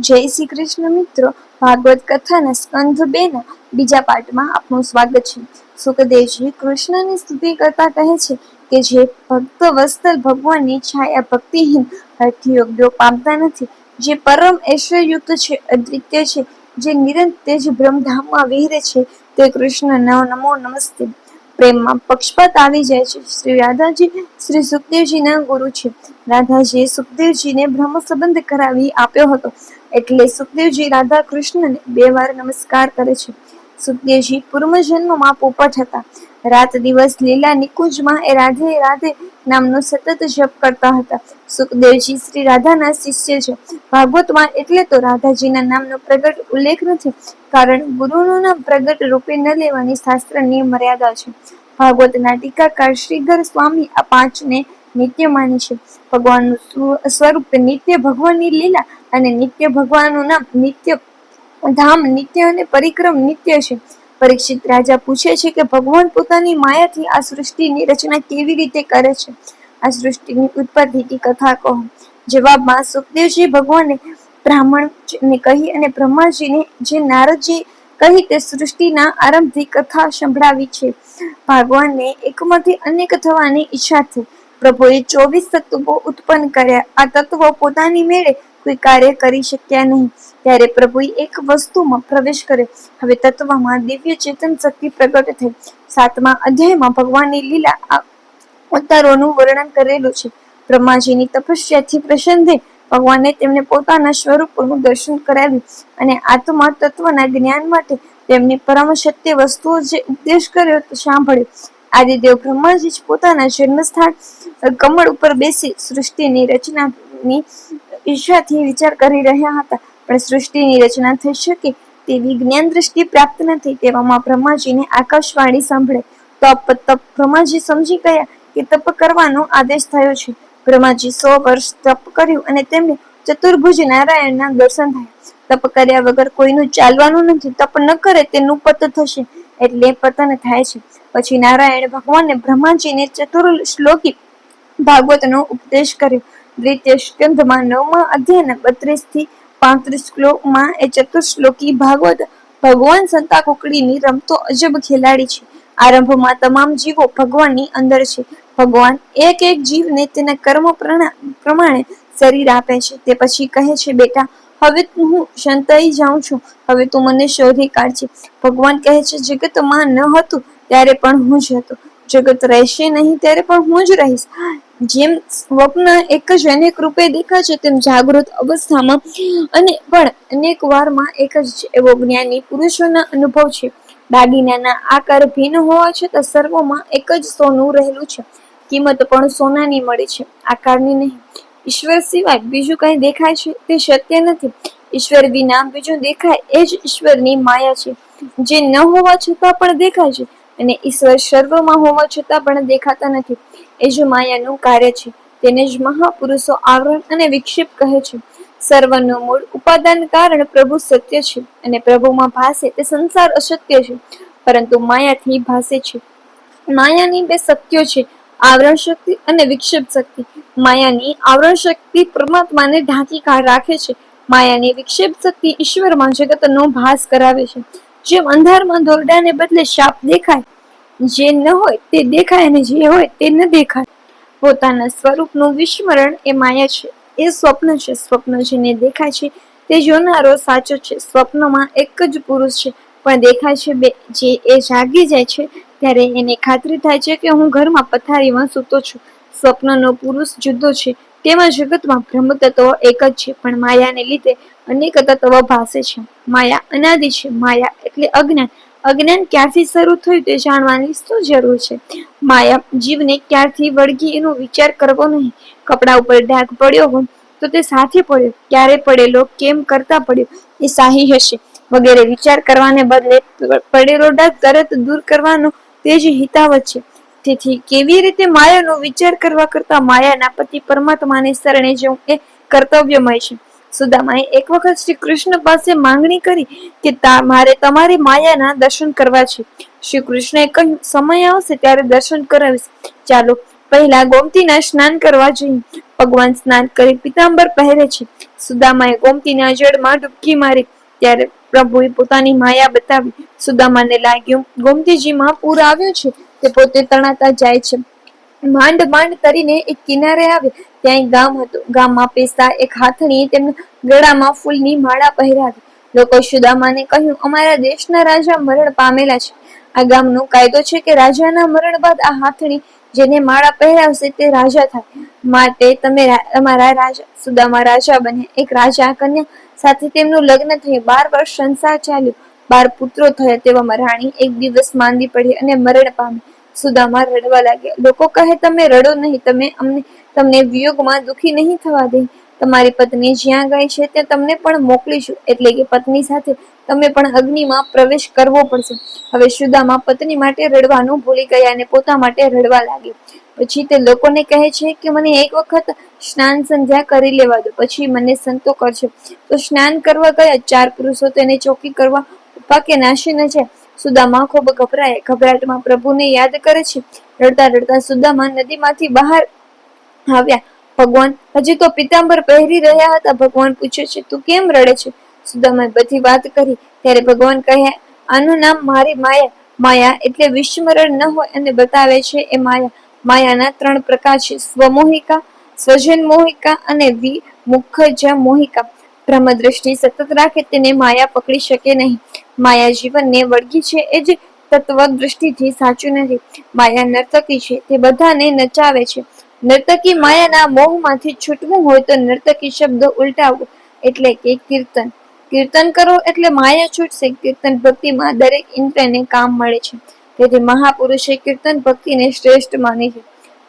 જય શ્રી કૃષ્ણ મિત્રો. ભાગવત કથાના સ્કંધ બેના બીજા પાઠમાં આપનું સ્વાગત છે. સુખદેવજી કૃષ્ણની સ્તુતિ કરતા કહે છે કે જે ભક્ત વસ્તલ ભગવાનની છાયા ભક્તિહીન હઠયોગ્યો પામતા નથી. જે પરમ ઐશ્વર્યુક્ત છે, અદ્વિત્ય છે, જે નિરંતર જ બ્રહ્મધામમાં વિહરે છે, તે કૃષ્ણ નમો નમસ્તે. પ્રેમમાં પક્ષપાત આવી જાય છે. શ્રી રાધાજી, શ્રી સુખદેવજીના ગુરુ છે. રાધાજીએ સુખદેવજીને બ્રહ્મ સંબંધ કરાવી આપ્યો હતો. એટલે સુખદેવજી રાધા કૃષ્ણને બે વાર નમસ્કાર કરે છે. સુખદેવજી પૂર્વજન્મમાં પોપટ હતા. રાત દિવસ લીલા નિકુંજમાં એ રાધે રાધે નામનો સતત જપ કરતા હતા. સુખદેવજી શ્રી રાધાના શિષ્ય છે. ભાગવતમાં એટલે તો રાધાજીના નામનો પ્રગટ ઉલ્લેખ નથી, કારણ ગુરુનું નામ પ્રગટ રૂપે ન લેવાની શાસ્ત્રની મર્યાદા છે. ભાગવતના ટીકાકાર શ્રીધર સ્વામી આ પાંચને નિત્ય માને છે. ભગવાનનું સ્વ- સ્વરૂપ નિત્ય ભગવાનની લીલા અને નિત્ય ભગવાનનું નામ નિત્ય ધામ, નિત્ય અને પરિક્રમ નિત્ય છે. પરીક્ષિત રાજા પૂછે છે કે ભગવાન પોતાની માયાથી આ સૃષ્ટિની રચના કેવી રીતે કરે છે? આ સૃષ્ટિની ઉત્પત્તિની કથા કહો. જવાબમાં સુખદેવજી ભગવાને બ્રાહ્મણને કહી અને બ્રહ્માજીને જે નારદજી કહી તે સૃષ્ટિના આરંભથી કથા સંભળાવી છે. ભગવાનને એકમાંથી અનેક થવાની ઈચ્છા થઈ. પ્રભુએ ચોવીસ તત્વો ઉત્પન્ન કર્યા. આ તત્વો પોતાની મેળે કોઈ કાર્ય કરી શક્યા નહીં. ત્યારે પ્રભુએ એક વસ્તુમાં પ્રવેશ કર્યો. હવે તત્વમાં દિવ્ય ચેતન શક્તિ પ્રગટ થઈ. સાતમા અધ્યાયમાં ભગવાનની લીલા અવતારોનું વર્ણન કરેલું છે. બ્રહ્માજીની તપસ્યાથી પ્રસન્ન ભગવાને તેમને પોતાના સ્વરૂપનું દર્શન કરાવ્યું અને આત્મા તત્વના જ્ઞાન માટે તેમની પરમ સત્ય વસ્તુઓ જે ઉપદેશ કર્યો સાંભળ્યો. આદિદેવ બ્રહ્માજી પોતાના જન્મસ્થાન કમળ ઉપર બેસી સૃષ્ટિની રચનાની ઈચ્છાથી વિચાર કરી રહ્યા હતા. પણ સૃષ્ટિની રચના થઈ શકે તેવી જ્ઞાન દ્રષ્ટિ પ્રાપ્ત નથી તેવામાં બ્રહ્માજીને આકાશવાણી સાંભળે. તપ તપ, બ્રહ્માજી સમજી ગયા કે તપ કરવાનો આદેશ થયો છે. બ્રહ્માજી સો વર્ષ તપ કર્યું અને તેમને ચતુર્ભુજ નારાયણના દર્શન થયા. તપ કર્યા વગર કોઈનું ચાલવાનું નથી. તપ ન કરે તેનું પત થશે એટલે પતન થાય છે. પછી નારાયણ ભગવાને બ્રહ્માજીને ચતુર શ્લોકી ભાગવતનો ઉપદેશ કર્યો. દ્વિતીય સ્કંધમાં નવમાં અધ્યાયના બત્રીસથી પાંત્રીસ શ્લોકમાં એ ચતુર્શ્લોકી ભાગવત ભગવાન સંતા કુકડીની રમતો અજબ ખેલાડી છે. આરંભમાં તમામ જીવો ભગવાનની અંદર છે. ભગવાન એક એક જીવને તેના કર્મ પ્રમાણે શરીર આપે છે. તે પછી કહે છે, બેટા, હવે હું સંતાઈ જાઉં છું. હવે તું મને શોધી કાઢજે ભગવાન કહે છે, જગતમાં ન હતું ત્યારે પણ હું જ હતો. જગત રહેશે નહીં ત્યારે પણ હું જ રહીશ. જેમ સ્વપ્ન એક જ અનેક રૂપે દેખાય છે, તેમ જાગૃત અવસ્થામાં. અને પણ અનેક વારમાં એક જ એવો જ્ઞાની પુરુષોના અનુભવ છે. દાગીનાના આકાર ભિન્ન હોવા છતાં સર્વમાં એક જ સોનું રહેલું છે. કિંમત પણ સોનાની મળે છે, આકારની નહીં. ઈશ્વર સિવાય બીજું કંઈ દેખાય છે, તે સત્ય નથી. ઈશ્વર વિના બીજું દેખાય એ જ ઈશ્વરની માયા છે. જે ન હોવા છતાં પણ દેખાય છે. અને ઈશ્વર સર્વમાં હોવા છતાં પણ દેખાતા નથી. એ જ માયાનું કાર્ય છે. તેને જ મહાપુરુષો આવરણ અને વિક્ષેપ કહે છે. સર્વનું મૂળ ઉપાદાન કારણ પ્રભુ સત્ય છે અને પ્રભુમાં ભાસે તે સંસાર અસત્ય છે, પરંતુ માયાથી ભાસે છે. માયાની બે શક્તિઓ છે, આવરણ શક્તિ અને વિક્ષેપ શક્તિ. માયાની આવરણ શક્તિ પરમાત્માને ઢાંકી રાખે છે. માયાની વિક્ષેપ શક્તિ ઈશ્વરમાં જગતનો ભાસ કરાવે છે. જેમ અંધારમાં દોરડાને બદલે શાપ દેખાય જે ન હોય તે દેખાય અને જે હોય તે ન દેખાય. પોતાના સ્વરૂપનું વિસ્મરણ એ માયા છે. એ સ્વપ્ન છે. સ્વપ્ન જેને દેખાય છે તે જોનારો સાચો છે. સ્વપ્નમાં એક જ પુરુષ છે. પણ દેખાય છે બે. જે એ જાગી જાય છે ત્યારે એને ખાતરી થાય છે કે હું ઘરમાં પથારીમાં સૂતો છું. સ્વપ્નનો પુરુષ જુદો છે. તેમાં જગતમાં બ્રહ્મ તત્વ એક જ છે. પણ માયાને લીધે અનેક તત્વો ભાસે છે. માયા અનાદિ છે. માયા એટલે અજ્ઞાન. અજ્ઞાન ક્યાંથી શરૂ થયું તે જાણવાની શું જરૂર છે. માયા જીવને ક્યારથી વળગી એનો વિચાર કરવો નહીં. કપડા ઉપર ડાઘ પડ્યો હોય તો તે સાથે પડ્યો. ક્યારે પડેલો, કેમ કરતા પડ્યો, એ સાહી હશે. વગેરે વિચાર કરવાને બદલે પડેલો ડાઘ તરત દૂર કરવાનો તે જ હિતાવત છે. તેથી કેવી રીતે માયાનો વિચાર કરવા કરતા માયાના પતિ પરમાત્માને શરણે જવું એ કર્તવ્યમય છે. સુદામાએ એક વખત શ્રી કૃષ્ણ પાસે માંગણી કરી કે મારે તમારી માયાના દર્શન કરવા છે. શ્રી કૃષ્ણએ કહ્યું, સમય આવશે ત્યારે દર્શન કરાવીશ. ચાલો, પહેલા ગોમતીના સ્નાન કરવા જોઈએ. ભગવાન સ્નાન કરી પિતાંબર પહેરે છે. સુદામાએ ગોમતીના જળમાં ડૂબકી મારી. ત્યારે પ્રભુએ પોતાની માયા બતાવી. સુદામાને લાગ્યું, ગોમતીજીમાં પૂર આવ્યું છે. તે પોતે તણાતા જાય છે. માંડ માંડ તરીને એક કિનારે આવે. ત્યાં ગામ હતું. ગામમાં પેસતા એક હાથણીએ તેમના ગળામાં ફૂલની માળા પહેરાવી લોકો સુદામાને કહ્યું, અમારા દેશના રાજા મરણ પામેલા છે. આ ગામનો કાયદો છે કે રાજાના મરણ બાદ આ હાથણી જેને માળા પહેરાવશે તે રાજા થાય. માટે તમે તમારા રાજા, સુદામા રાજા બન્યા એક રાજા કન્યા સાથે તેમનું લગ્ન થયું. બાર વર્ષ સંસાર ચાલ્યો. બાર પુત્રો થયા તેવામાં રાણી એક દિવસ માંદી પડી અને મરણ પામી. સુદામા રડવા લાગ્યા. લોકો કહે, તમે રડો નહીં. તમે અમને તમને વિયોગમાં દુઃખી નહીં થવા દે. તમારી પત્ની જ્યાં ગઈ છે ત્યાં તમને પણ મોકલીશું. એટલે કે પત્ની સાથે તમે પણ અગ્નિમાં પ્રવેશ કરવો પડશે. હવે સુદામા પત્ની માટે રડવાનું ભૂલી ગયા અને પોતા માટે રડવા લાગી. પછી તે લોકોને કહે છે કે મને એક વખત સ્નાન સંધ્યા કરી લેવા દો. પછી મને સંતો કરશે. તો સ્નાન કરવા ગયા ચાર પુરુષો તેને ચોકી કરવા ઉપા કે નાશી ન જાય. સુદામા ખૂબ ગભરાય. ગભરાટમાં પ્રભુને યાદ કરે છે. રડતા રડતા સુદામા નદીમાંથી બહાર આવ્યા. ભગવાન, હજી તો પિતાંબર પહેરી રહ્યા હતા. ભગવાન પૂછે છે, તું કેમ રડે છે? સુદામાએ બધી વાત કરી. ત્યારે ભગવાન કહે, આનું નામ મારી માયા. માયા એટલે વિસ્મરણ ન હોય અને બતાવે છે એ માયા. માયાના ત્રણ પ્રકાર છે. સ્વમોહિકા સ્વજન મોહિકા અને વિમુખજ મોહિકા બ્રહ્મ દ્રષ્ટિ સતત રાખે તેને માયા પકડી શકે નહીં. માયા જીવનને વળગી છે એ જ તત્વ દ્રષ્ટિથી સાચું નથી. માયા નર્તકી છે. તે બધાને નચાવે છે. નર્તકી માયાના મોહમાંથી છૂટવું હોય તો નર્તકી શબ્દ ઉલટાવો. એટલે કે કીર્તન. કીર્તન કરો એટલે માયા છૂટશે. કીર્તન ભક્તિમાં દરેક ઇન્દ્રને કામ મળે છે. તેથી મહાપુરુષે કીર્તન ભક્તિને શ્રેષ્ઠ માની છે.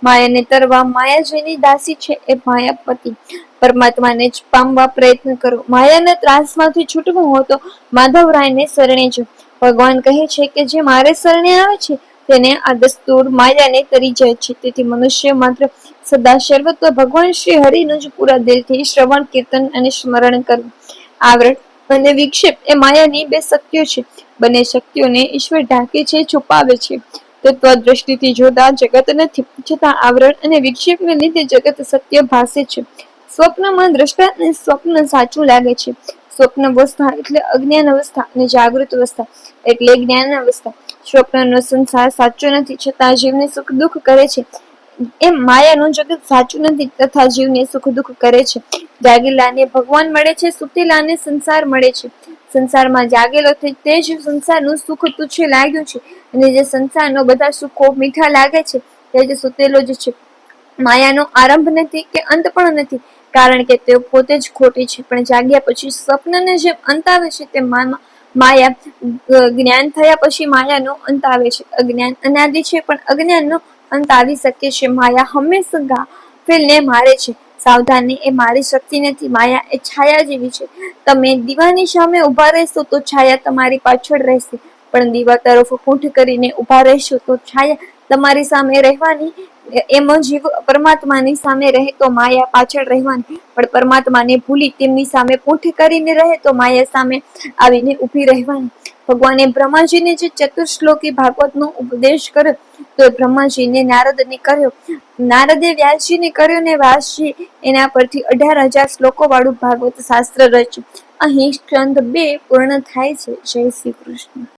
માયાને તરવા માયા જેની દાસી છે એ માયાપતિ. પરમાત્માને જ પામવા પ્રયત્ન કરો. માયાના ત્રાસમાંથી છૂટવું હોય તો માધવરાયને શરણે જો. ભગવાન કહે છે કે જે મારે શરણે આવે છે તેને આ દસ્તુર માયાને તરી જાય છે. તેથી મનુષ્ય માત્ર સદા સર્વત્વ ભગવાન શ્રી હરિનું જ પૂરા દિલથી શ્રવણ, કીર્તન અને સ્મરણ કરવું આવરણ અને વિક્ષેપ એ માયાની બે શક્તિઓ છે. બંને શક્તિઓને ઈશ્વર ઢાંકે છે, છુપાવે છે. તત્વ દ્રષ્ટિથી જોતા જગત નથી, છતાં આવરણ અને વિક્ષેપને લીધે જગત સત્ય ભાસે છે. સ્વપ્નમાં દ્રષ્ટાને સ્વપ્ન સાચું લાગે છે. સ્વપ્ન અવસ્થા એટલે અજ્ઞાન અવસ્થા અને જાગૃત અવસ્થા એટલે જ્ઞાન અવસ્થા સ્વપ્નનો સંસાર સાચો નથી, છતાં જીવને સુખ દુઃખ કરે છે. એમ માયાનું જગત સાચું નથી, તથા જીવને સુખ દુઃખ કરે છે. જાગેલાને ભગવાન મળે છે, સુતેલાને સંસાર મળે છે. સંસારમાં જાગેલો તે જ સંસારનું સુખ તુચ્છ લાગ્યું છે. અને જે સંસારનો બધા સુખો મીઠા લાગે છે, તે જ સુતેલો જ છે. માયાનો આરંભ નથી કે અંત પણ નથી. કારણ કે તેઓ પોતે જ ખોટી છે. પણ જાગ્યા પછી સ્વપ્નને જેમ અંત આવે છે તેમ માયા જ્ઞાન થયા પછી માયાનો અંત આવે છે. અજ્ઞાન અનાદિ છે પણ અજ્ઞાનનો અંત આવી શકે છે. માયા હંમેશા ગાફેલને મારે છે. સાવધાની એ મારી શક્તિ નથી. માયા એ છાયા જેવી છે. તમે દીવાની સામે ઊભા રહેશો તો છાયા તમારી પાછળ રહેશે. પણ દીવા તરફ પૂંઠ કરીને ઊભા રહેશો તો છાયા તમારી સામે રહેવાની એમ જીવ પરમાત્માની સામે રહે તો માયા પાછળ રહેવાની. પણ પરમાત્માને ભૂલી તેમની સામે પૂંઠ કરીને રહે તો માયા સામે આવીને ઊભી રહેવાની. ભગવાને બ્રહ્માજીને જે ચતુર્શ્લોકી ભાગવતનો ઉપદેશ કર્યો, તો બ્રહ્માજીને નારદને કર્યો. નારદે વ્યાસજીને કર્યો ને વ્યાસજી એના પરથી અઢાર હજાર શ્લોકો વાળું ભાગવત શાસ્ત્ર રચ્યું. અહીં સ્કંદ બે પૂર્ણ થાય છે. જય શ્રી કૃષ્ણ.